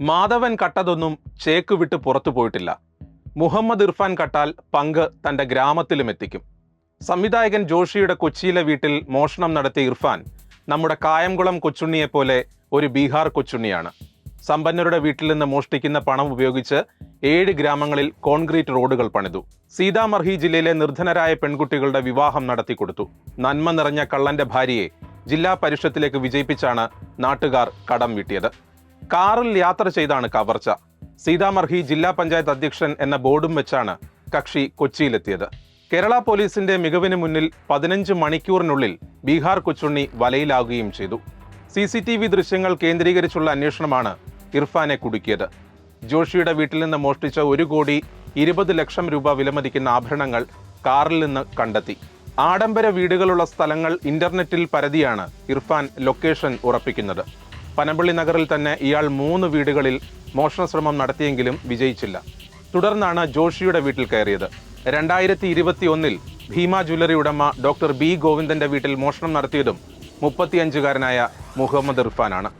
മാധവൻ കട്ടതൊന്നും ചേക്ക് വിട്ട് പുറത്തു പോയിട്ടില്ല. മുഹമ്മദ് ഇർഫാൻ കട്ടാൽ പങ്ക് തന്റെ ഗ്രാമത്തിലും എത്തിക്കും. സംവിധായകൻ ജോഷിയുടെ കൊച്ചിയിലെ വീട്ടിൽ മോഷണം നടത്തിയ ഇർഫാൻ നമ്മുടെ കായംകുളം കൊച്ചുണ്ണിയെപ്പോലെ ഒരു ബീഹാർ കൊച്ചുണ്ണിയാണ്. സമ്പന്നരുടെ വീട്ടിൽ നിന്ന് മോഷ്ടിക്കുന്ന പണം ഉപയോഗിച്ച് ഏഴ് ഗ്രാമങ്ങളിൽ കോൺക്രീറ്റ് റോഡുകൾ പണിതു. സീതാമർഹി ജില്ലയിലെ നിർധനരായ പെൺകുട്ടികളുടെ വിവാഹം നടത്തിക്കൊടുത്തു നന്മ നിറഞ്ഞ കള്ളന്റെ ഭാര്യയെ ജില്ലാ പരിഷത്തിലേക്ക് വിജയിപ്പിച്ചാണ് നാട്ടുകാർ കടം വീട്ടിയത്. കാറിൽ യാത്ര ചെയ്താണ് കവർച്ച. സീതാമർഹി ജില്ലാ പഞ്ചായത്ത് അധ്യക്ഷൻ എന്ന ബോർഡും വെച്ചാണ് കക്ഷി കൊച്ചിയിലെത്തിയത്. കേരള പോലീസിന്റെ മികവിന് മുന്നിൽ പതിനഞ്ച് മണിക്കൂറിനുള്ളിൽ ബീഹാർ കൊച്ചുണ്ണി വലയിലാകുകയും ചെയ്തു. സി സി ടി വി ദൃശ്യങ്ങൾ കേന്ദ്രീകരിച്ചുള്ള അന്വേഷണമാണ് ഇർഫാനെ കുടുക്കിയത്. ജോഷിയുടെ വീട്ടിൽ നിന്ന് മോഷ്ടിച്ച ഒരു കോടി ഇരുപത് ലക്ഷം രൂപ വിലമതിക്കുന്ന ആഭരണങ്ങൾ കാറിൽ നിന്ന് കണ്ടെത്തി. ആഡംബര വീടുകളുള്ള സ്ഥലങ്ങൾ ഇന്റർനെറ്റിൽ പരതിയാണ് ഇർഫാൻ ലൊക്കേഷൻ ഉറപ്പിക്കുന്നത്. പനമ്പള്ളി നഗറിൽ തന്നെ ഇയാൾ മൂന്ന് വീടുകളിൽ മോഷണ ശ്രമം നടത്തിയെങ്കിലും വിജയിച്ചില്ല. തുടർന്നാണ് ജോഷിയുടെ വീട്ടിൽ കയറിയത്. രണ്ടായിരത്തി ഇരുപത്തി ഒന്നിൽ ഭീമ ജ്വല്ലറി ഉടമ ഡോക്ടർ ബി ഗോവിന്ദന്റെ വീട്ടിൽ മോഷണം നടത്തിയതും മുപ്പത്തിയഞ്ചുകാരനായ മുഹമ്മദ് ഇർഫാനാണ്.